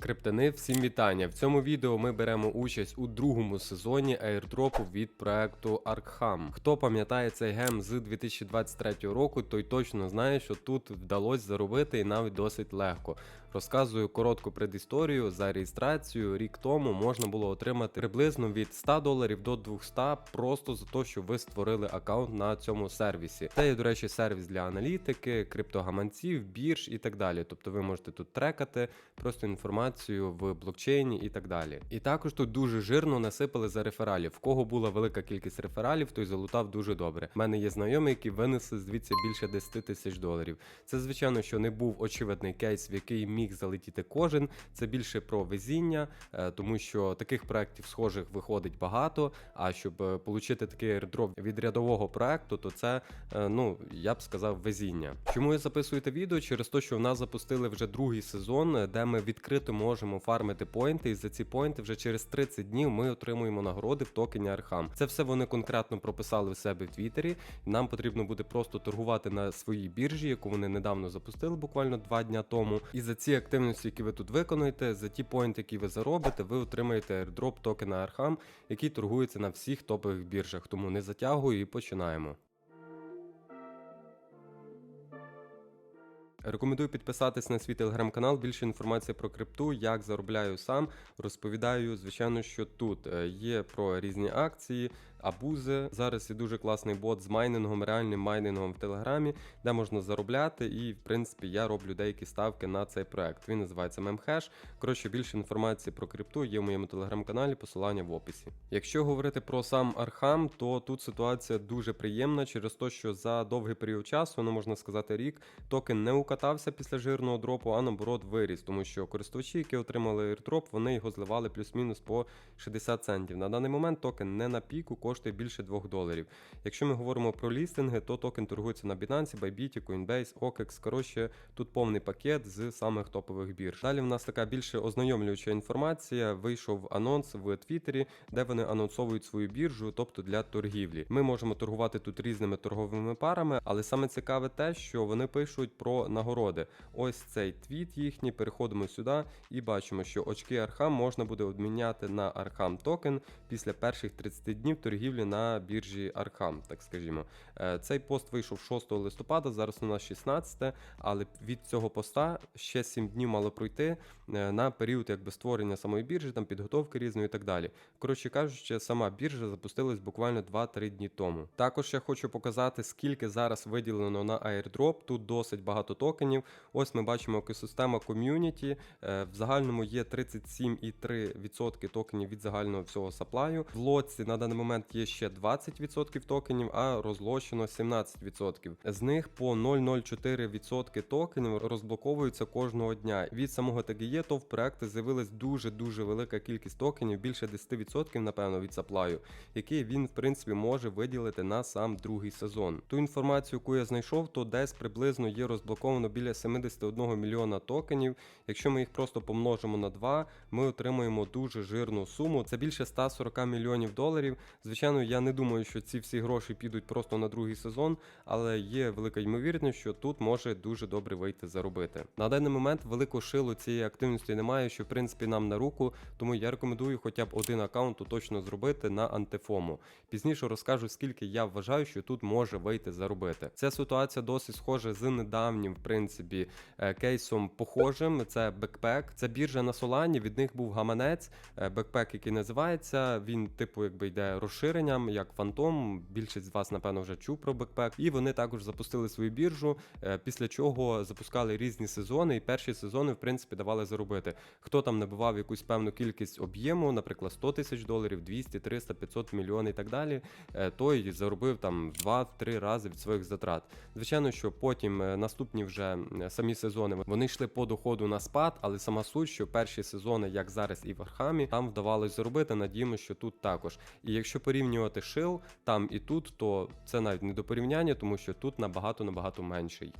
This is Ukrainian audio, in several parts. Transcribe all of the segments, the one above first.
Криптани, всім вітання! В цьому відео ми беремо участь у другому сезоні аірдропу від проекту Arkham. Хто пам'ятає цей гем з 2023 року, той точно знає, що тут вдалося заробити і навіть досить легко. Розказую коротку предісторію. За реєстрацію рік тому можна було отримати приблизно від 100 доларів до 200 просто за те, що ви створили аккаунт на цьому сервісі. Це є, до речі, сервіс для аналітики, криптогаманців, бірж і так далі. Тобто ви можете тут трекати просто інформацію в блокчейні і так далі. І також тут дуже жирно насипали за рефералів. В кого була велика кількість рефералів, той залутав дуже добре. У мене є знайомі, які винесли звідси більше 10 тисяч доларів. Це звичайно, що не був очевидний кейс, в який міг залетіти кожен. Це більше про везіння, е, тому що таких проєктів схожих виходить багато. А щоб е, отримати такий airdrop від рядового проекту, то це е, ну я б сказав везіння. Чому я записую це відео? Через те, що в нас запустили вже другий сезон, де ми відкрито можемо фармити поінти, і за ці поінти вже через 30 днів ми отримуємо нагороди в токені Архам. Це все вони конкретно прописали в себе в Твіттері. Нам потрібно буде просто торгувати на своїй біржі, яку вони недавно запустили, буквально два дня тому. І за ці активності, які ви тут виконуєте, за ті поінти, які ви заробите, ви отримаєте airdrop токена Архам, який торгується на всіх топових біржах. Тому не затягую і починаємо. Рекомендую підписатись на свій телеграм-канал. Більше інформації про крипту, як заробляю сам. Розповідаю, звичайно, що тут Е, є про різні акції, абузи. Зараз є дуже класний бот з майнингом, реальним майнингом в телеграмі, де можна заробляти. І, в принципі, я роблю деякі ставки на цей проект. Він називається Memhash. Коротше, більше інформації про крипту є в моєму телеграм-каналі, посилання в описі. Якщо говорити про сам Архам, то тут ситуація дуже приємна через те, що за довгий період часу, ну можна сказати, рік, токен не укатався після жирного дропу, а наоборот виріс, тому що користувачі, які отримали airdrop, вони його зливали плюс-мінус по 60 центів. На даний момент токен не на піку, коштує більше 2 доларів. Якщо ми говоримо про лістинги, то токен торгується на Binance, Bybit, Coinbase, OKEX. Коротше, тут повний пакет з самих топових бірж. Далі в нас така більше ознайомлююча інформація. Вийшов анонс в Твіттері, де вони анонсовують свою біржу, тобто для торгівлі. Ми можемо торгувати тут різними торговими парами, але саме цікаве те, що вони пишуть про нагороди. Ось цей твіт їхній. Переходимо сюди і бачимо, що очки Архам можна буде обміняти на Архам токен після перших 30 днів торгівлі на біржі Архам, так скажімо. Е, Цей пост вийшов 6 листопада, зараз у нас 16, але від цього поста ще 7 днів мало пройти е, на період якби створення самої біржі, там підготовки різної і так далі. Коротше кажучи, сама біржа запустилась буквально 2-3 дні тому. Також я хочу показати, скільки зараз виділено на airdrop. Тут досить багато токенів. Ось ми бачимо екосистема ком'юніті. Е, В загальному є 37,3% токенів від загального всього саплаю. В лоці на даний момент є ще 20% токенів, а розлощено 17%. З них по 0,04% токенів розблоковуються кожного дня. Від самого TGE то в проекти з'явилась дуже дуже велика кількість токенів, більше 10% напевно від саплаю, який він в принципі може виділити на сам другий сезон. Ту інформацію, яку я знайшов, то десь приблизно є розблоковано біля 71 мільйона токенів. Якщо ми їх просто помножимо на 2, ми отримаємо дуже жирну суму. Це більше 140 мільйонів доларів. Звичайно, я не думаю, що ці всі гроші підуть просто на другий сезон, але є велика ймовірність, що тут може дуже добре вийти заробити. На даний момент великого шилу цієї активності немає, що в принципі нам на руку, тому я рекомендую хоча б один аккаунт точно зробити на антифому. Пізніше розкажу, скільки я вважаю, що тут може вийти заробити. Ця ситуація досить схожа з недавнім, принципі, е, кейсом похожим. Це бекпек. Це біржа на Солані. Від них був гаманець, е, бекпек, який називається. Він, типу, якби йде розширенням, як фантом. Більшість з вас, напевно, вже чув про бекпек. І вони також запустили свою біржу, е, після чого запускали різні сезони. І перші сезони, в принципі, давали заробити. Хто там набивав якусь певну кількість об'єму, наприклад, 100 тисяч доларів, 200, 300, 500 мільйонів і так далі, той заробив там в 2-3 рази від своїх затрат. Звичайно, що потім наступні вже е, самі сезони вони йшли по доходу на спад, але сама суть, що перші сезони, як зараз і в Архамі, там вдавалось зробити. Надіємо, що тут також. І якщо порівнювати шил там і тут, то це навіть не до порівняння, тому що тут набагато набагато менший.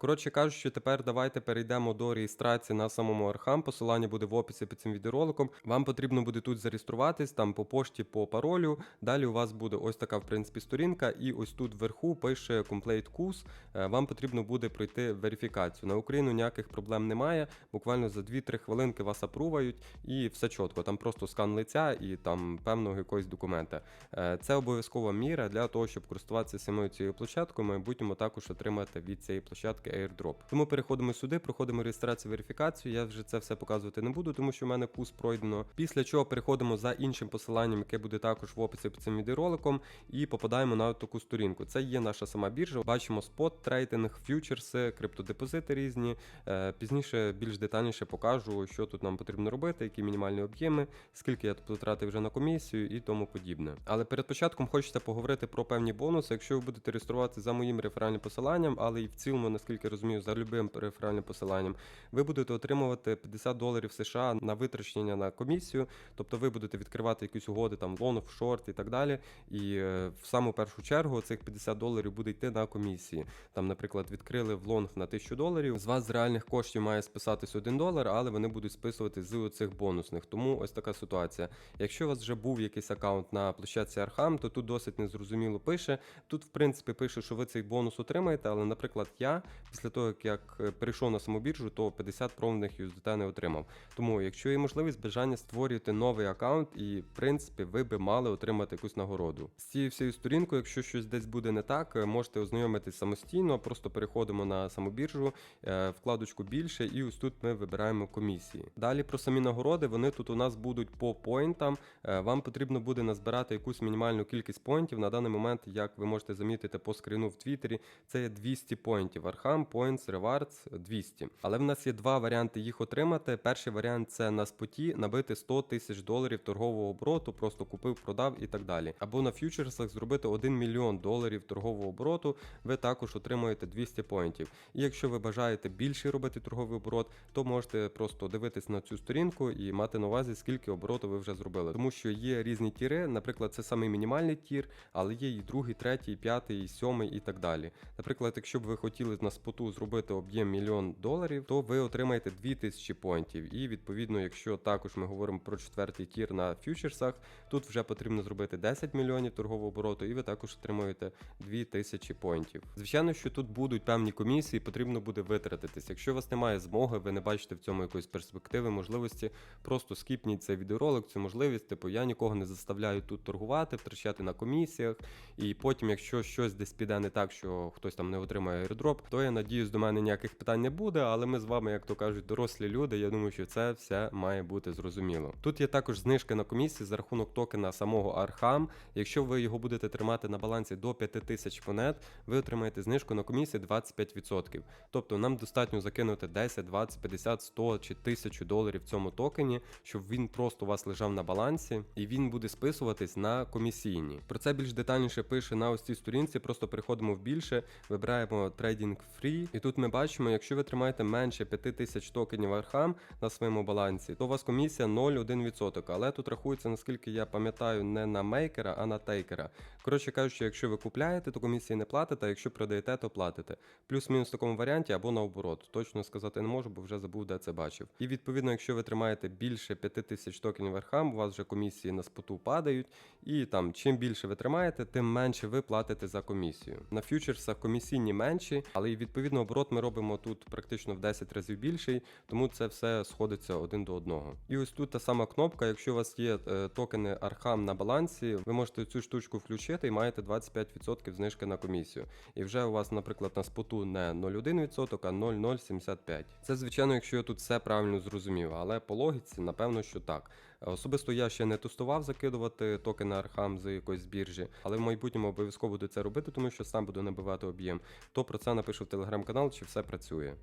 Коротше кажучи, тепер давайте перейдемо до реєстрації на самому Архам. Посилання буде в описі під цим відеороликом. Вам потрібно буде тут зареєструватись там по пошті, по паролю. Далі у вас буде ось така, в принципі, сторінка, і ось тут вверху пише Complete Course. Е, Вам потрібно буде пройти верифікацію. На Україну ніяких проблем немає. Буквально за 2-3 хвилинки вас апрувають і все чітко. Там просто скан лиця і там певного якогось документа. Е, Це обов'язкова міра для того, щоб користуватися самою цією площадкою. в майбутньому також отримати від цієї площадки airdrop. Тому переходимо сюди, проходимо реєстрацію верифікацію. Я вже це все показувати не буду, тому що в мене курс пройдено. Після чого переходимо за іншим посиланням, яке буде також в описі під цим відеороликом, і попадаємо на таку сторінку. Це є наша сама біржа. Бачимо спот трейдинг, фьючерси, криптодепозити різні. Е, Пізніше більш детальніше покажу, що тут нам потрібно робити, які мінімальні об'єми, скільки я тут потратив вже на комісію і тому подібне. Але перед початком хочеться поговорити про певні бонуси. Якщо ви будете реєструватися за моїм реферальним посиланням, але і в цілому, наскільки розумію, за любим реферальним посиланням, ви будете отримувати 50 доларів США на витрачення на комісію. Тобто ви будете відкривати якісь угоди, там лонг, шорт і так далі. І е, в саму першу чергу цих 50 доларів буде йти на комісії. Там, наприклад, відкрили в лонг на 1000 доларів. З вас з реальних коштів має списатись 1 долар, але вони будуть списувати з цих бонусних. Тому ось така ситуація. Якщо у вас вже був якийсь аккаунт на площадці Архам, то тут досить незрозуміло пише. Тут, в принципі, пише, що ви цей бонус отримаєте, але, наприклад, я після того, як- перейшов на саму біржу, то 50 промних USDT не отримав. Тому, якщо є можливість бажання створювати новий аккаунт, і в принципі ви би мали отримати якусь нагороду. З цією всією сторінкою, якщо щось десь буде не так, е, можете ознайомитись самостійно, просто переходимо на саму біржу, е, вкладочку більше, і ось тут ми вибираємо комісії. Далі про самі нагороди, вони тут у нас будуть по поінтам. Е, Вам потрібно буде назбирати якусь мінімальну кількість поінтів. На даний момент, як ви можете замітити по скріну в Твіттері, це 200 поінтів. Архам, Points, Rewards 200. Але в нас є два варіанти їх отримати. Перший варіант це на споті набити 100 тисяч доларів торгового обороту, просто купив, продав і так далі. Або на фьючерсах зробити 1 мільйон доларів торгового обороту, ви також отримуєте 200 поінтів. І якщо ви бажаєте більше робити торговий оборот, то можете просто дивитись на цю сторінку і мати на увазі, скільки обороту ви вже зробили. Тому що є різні тіри, наприклад, це самий мінімальний тір, але є і другий, третій, п'ятий, і сьомий і так далі. Наприклад, якщо б ви хотіли на споту зробити об'єм мільйон доларів, то ви отримаєте 2000 поінтів. І відповідно, якщо також ми говоримо про четвертий тір на фьючерсах, тут вже потрібно зробити 10 мільйонів торгового обороту, і ви також отримуєте 2000 поінтів. Звичайно, що тут будуть певні комісії, потрібно буде витратитись. Якщо у вас немає змоги, ви не бачите в цьому якоїсь перспективи, можливості, просто скіпніть цей відеоролик, цю можливість. Типу, я нікого не заставляю тут торгувати, втрачати на комісіях. І потім, якщо щось десь піде не так, що хтось там не отримає airdrop, то я надіюсь, до мене ніяких питань не буде. Але ми з вами, як то кажуть, дорослі люди. Я думаю, що це все має бути зрозуміло. Тут є також знижки на комісії за рахунок токена самого Архам. Якщо ви його будете тримати на балансі до 5000 монет, ви отримаєте знижку на комісії 25%. Тобто нам достатньо закинути 10, 20, 50, 100 чи 1000 доларів в цьому токені, щоб він просто у вас лежав на балансі і він буде списуватись на комісійні. Про це більш детальніше пише на ось цій сторінці. Просто переходимо в більше, вибираємо Trading Free, і тут ми бачимо, якщо ви тримаєте менше 5000 токенів Архам на своєму балансі, то у вас комісія 0,1%. Але тут рахується, наскільки я пам'ятаю, не на мейкера, а на тейкера. Коротше кажучи, якщо ви купляєте, то комісії не платите, а якщо продаєте, то платите. Плюс-мінус в такому варіанті або наоборот. Точно сказати не можу, бо вже забув, де це бачив. І відповідно, якщо ви тримаєте більше 5000 токенів Архам, у вас вже комісії на споту падають. І там, чим більше ви тримаєте, тим менше ви платите за комісію. На фьючерсах комісійні менші, але і відповідно оборот ми робимо тут практично в 10 разів більший, тому це все сходиться один до одного. І ось тут та сама кнопка. Якщо у вас є е, токени Архам на балансі, ви можете цю штучку включити і маєте 25% знижки на комісію. І вже у вас, наприклад, на споту не 0,1%, а 0,075. Це звичайно, якщо я тут все правильно зрозумів, але по логіці, напевно, що так. Особисто я ще не тестував закидувати токени Архам з якоїсь біржі, але в майбутньому обов'язково буду це робити, тому що сам буду набивати об'єм. То про це напишу в телеграм-канал, чи все працює.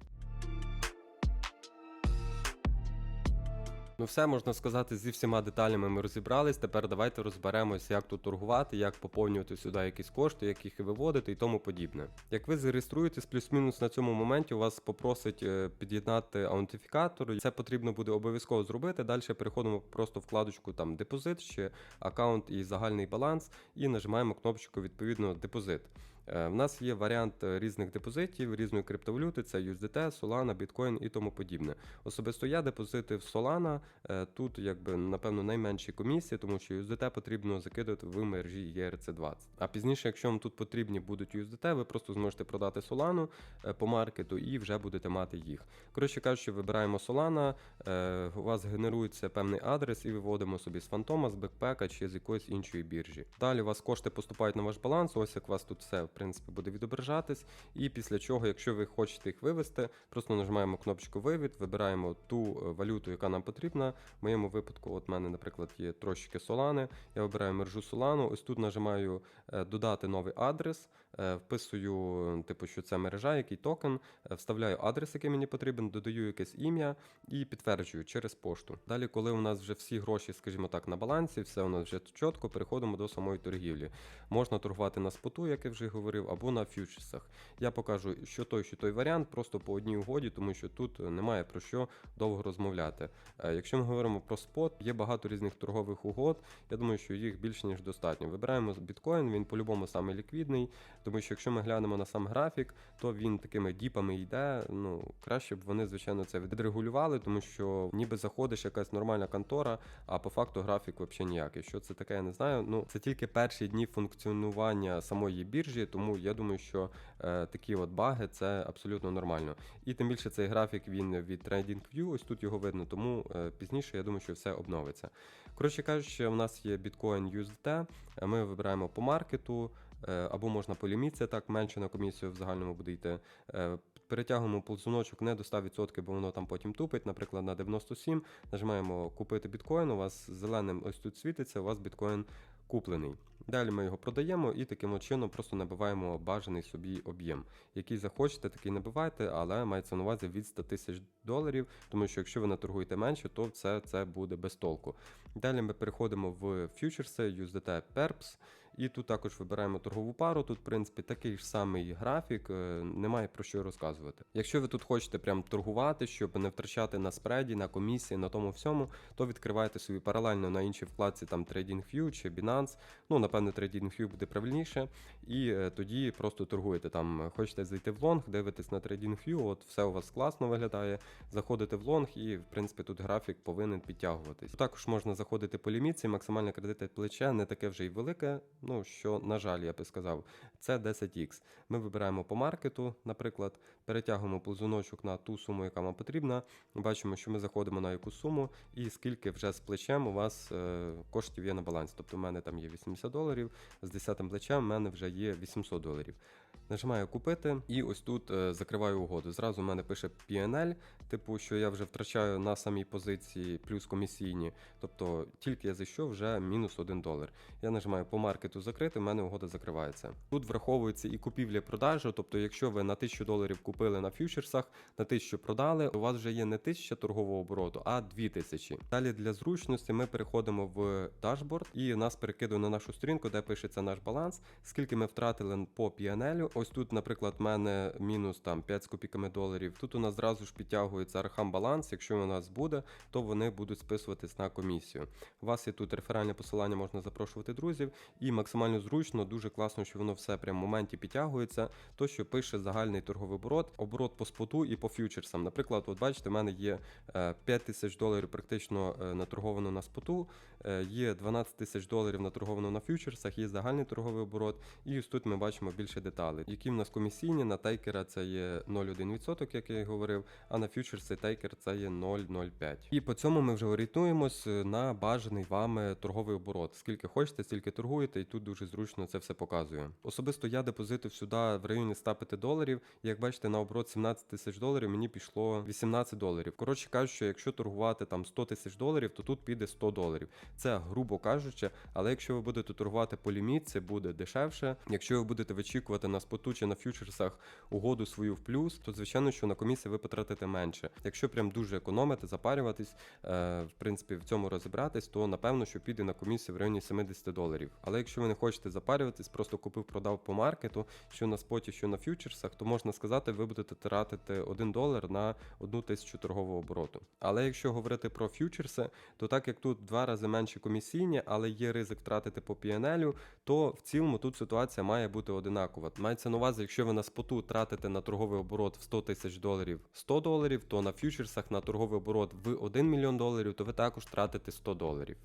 Ну, все можна сказати, зі всіма деталями ми розібрались. Тепер давайте розберемось, як тут торгувати, як поповнювати сюди якісь кошти, як їх виводити і тому подібне. Як ви зареєструєтесь плюс-мінус на цьому моменті, у вас попросить е, під'єднати аутентифікатор. Це потрібно буде обов'язково зробити. Далі переходимо просто вкладочку там депозит, ще аккаунт і загальний баланс, і нажимаємо кнопочку відповідно депозит. Е, В нас є варіант е, різних депозитів, різної криптовалюти, це USDT, Solana, Bitcoin і тому подібне. Особисто я депозити в Solana, е, тут якби напевно найменші комісії, тому що USDT потрібно закидати в мережі ERC20. А пізніше, якщо вам тут потрібні будуть USDT, ви просто зможете продати Solana по маркету і вже будете мати їх. Коротше кажучи, вибираємо Solana, у вас генерується певний адрес і виводимо собі з фантома, з бекпека чи з якоїсь іншої біржі. Далі у вас кошти поступають на ваш баланс, ось як у вас тут все принципі буде відображатись. І після чого, якщо ви хочете їх вивести, просто нажимаємо кнопочку вивід, вибираємо ту е, валюту, яка нам потрібна. В моєму випадку, от в мене, наприклад, є трошки солани. Я вибираю мержу солану. ось тут нажимаю е, додати новий адрес, вписую, типу, що це мережа, який токен, е, вставляю адрес, який мені потрібен, додаю якесь ім'я і підтверджую через пошту. Далі, коли у нас вже всі гроші, скажімо так, на балансі, все у нас вже чітко, переходимо до самої торгівлі. Можна торгувати на споту, як я вже говорив, або на фьючерсах. Я покажу, що той, що той варіант, просто по одній угоді, тому що тут немає про що довго розмовляти. Е, Якщо ми говоримо про спот, є багато різних торгових угод. Я думаю, що їх більше ніж достатньо. Вибираємо біткоін, він по-любому саме ліквідний, тому що якщо ми глянемо на сам графік, то він такими діпами йде. Ну краще б вони, звичайно, це відрегулювали, тому що ніби заходиш якась нормальна контора, а по факту графік взагалі ніякий. Що це таке, я не знаю. Ну це тільки перші дні функціонування самої біржі, тому я думаю, що е, такі от баги це абсолютно нормально. І тим більше цей графік він від TradingView, ось тут його видно, тому е, пізніше я думаю, що все обновиться. Коротше кажучи, у нас є Bitcoin USDT, е, ми вибираємо по маркету. Е, Або можна по лімітці, так менше на комісію в загальному буде йти. Е, Перетягуємо ползуночок не до 100%, бо воно там потім тупить, наприклад, на 97. Нажимаємо купити біткоін. У вас зеленим ось тут світиться, у вас біткоін куплений. Далі ми його продаємо і таким чином просто набиваємо бажаний собі об'єм. Який захочете, такий набивайте, але мається на увазі від 100 тисяч доларів, тому що якщо ви наторгуєте менше, то це, це буде без толку. Далі ми переходимо в фьючерси, USDT Perps. І тут також вибираємо торгову пару. Тут, в принципі, такий ж самий графік, е, немає про що розказувати. Якщо ви тут хочете прям торгувати, щоб не втрачати на спреді, на комісії, на тому всьому, то відкривайте собі паралельно на іншій вкладці там TradingView чи Binance. Ну, напевно, TradingView буде правильніше. І е, тоді просто торгуєте. Там хочете зайти в лонг, дивитесь на TradingView, от все у вас класно виглядає. Заходите в лонг, і в принципі тут графік повинен підтягуватись. Також можна заходити по лімітці, максимальне кредитне плече не таке вже й велике. Ну що, на жаль, я би сказав, це 10x. Ми вибираємо по маркету, наприклад, перетягуємо ползуночок на ту суму, яка вам потрібна. Бачимо, що ми заходимо на яку суму, і скільки вже з плечем у вас е, коштів є на балансі. Тобто, в мене там є 80 доларів, з 10 плечем в мене вже є 800 доларів. Нажимаю купити, і ось тут е, закриваю угоду. Зразу в мене пише PNL, типу, що я вже втрачаю на самій позиції плюс комісійні. Тобто тільки я зайшов вже мінус 1 долар. Я нажимаю по маркету закрити, в мене угода закривається. Тут враховується і купівля і продажа. Тобто, якщо ви на 1000 доларів купили на фьючерсах, на 1000 продали, у вас вже є не 1000 торгового обороту, а 2000. Далі для зручності ми переходимо в дашборд і нас перекидує на нашу сторінку, де пишеться наш баланс, скільки ми втратили по PNL. Ось тут, наприклад, в мене мінус там 5 з копійками доларів. Тут у нас зразу ж підтягується архам баланс. Якщо у нас буде, то вони будуть списуватись на комісію. У вас є тут реферальне посилання, можна запрошувати друзів, і максимально зручно, дуже класно, що воно все прямо в моменті підтягується. То, що пише загальний торговий оборот, оборот по споту і по фьючерсам. Наприклад, от бачите, в мене є е, 5 тисяч доларів практично е, наторговано на споту, е, є 12 тисяч доларів наторговано на фьючерсах, є загальний торговий оборот. І ось тут ми бачимо більше деталей. Які в нас комісійні на тейкера це є 0,1%, як я і говорив, а на фьючерси тейкер це є 0,05. І по цьому ми вже орієнтуємось на бажаний вами торговий оборот. Скільки хочете, стільки торгуєте, і тут дуже зручно це все показує. Особисто я депозитив сюди в районі 105 доларів. Як бачите, на оборот 17 тисяч доларів мені пішло 18 доларів. Коротше кажучи, що якщо торгувати там 100 тисяч доларів, то тут піде 100 доларів. Це грубо кажучи, але якщо ви будете торгувати по ліміт, це буде дешевше. Якщо ви будете вичікувати на споту чи на фьючерсах угоду свою в плюс, то звичайно, що на комісії ви потратите менше. Якщо прям дуже економити, запарюватись, е, в принципі, в цьому розібратись, то напевно, що піде на комісію в районі 70 доларів. Але якщо ви не хочете запарюватись, просто купив, продав по маркету, що на споті, що на фьючерсах, то можна сказати, ви будете тратити 1 долар на одну тисячу торгового обороту. Але якщо говорити про фьючерси, то так як тут два рази менші комісійні, але є ризик втратити по PNL, то в цілому тут ситуація має бути одинакова. Мається на увазі, якщо ви на споту тратите на торговий оборот в 100 тисяч доларів 100 доларів, то на фьючерсах на торговий оборот в 1 мільйон доларів, то ви також тратите 100 доларів.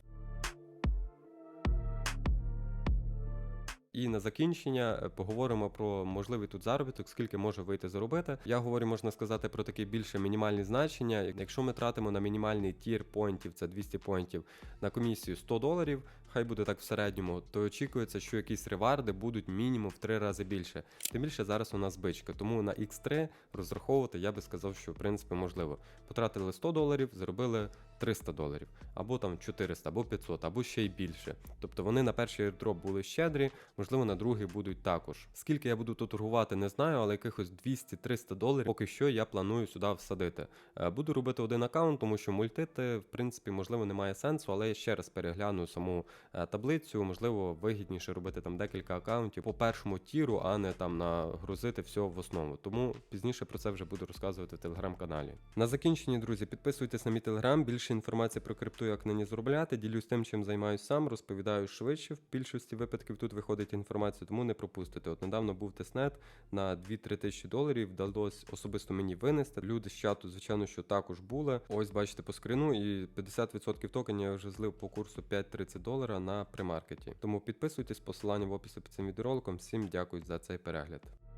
І на закінчення е, поговоримо про можливий тут заробіток, скільки може вийти заробити. Я говорю, можна сказати, про такі більше мінімальні значення. Якщо ми тратимо на мінімальний тір поінтів, це 200 поінтів, на комісію 100 доларів, хай буде так в середньому, то очікується, що якісь реварди будуть мінімум в 3 рази більше. Тим більше зараз у нас бичка, тому на X3 розраховувати я би сказав, що в принципі можливо. Потратили 100 доларів, заробили 300 доларів, або там 400, або 500, або ще й більше. Тобто вони на перший airdrop були щедрі, можливо, на другий будуть також. Скільки я буду тут торгувати, не знаю, але якихось 200-300 доларів поки що я планую сюди всадити. Е, Буду робити один аккаунт, тому що мультити, в принципі, можливо, немає сенсу, але я ще раз перегляну саму е, таблицю. Можливо, вигідніше робити там декілька аккаунтів по першому тіру, а не там нагрузити все в основу. Тому пізніше про це вже буду розказувати в телеграм-каналі. На закінченні, друзі, підписуйтесь на мій телеграм. Більше інформації про крипту, як на ній заробляти. Ділюсь тим, чим займаюся сам, розповідаю швидше. В більшості випадків тут виходить інформація, тому не пропустите. От недавно був тестнет на 2-3 тисячі доларів. Вдалося особисто мені винести. Люди з чату, звичайно, що також були. Ось бачите по скрину, і 50% токенів я вже злив по курсу 5-30 долара на примаркеті. Тому підписуйтесь, посилання в описі під цим відеороликом. Всім дякую за цей перегляд.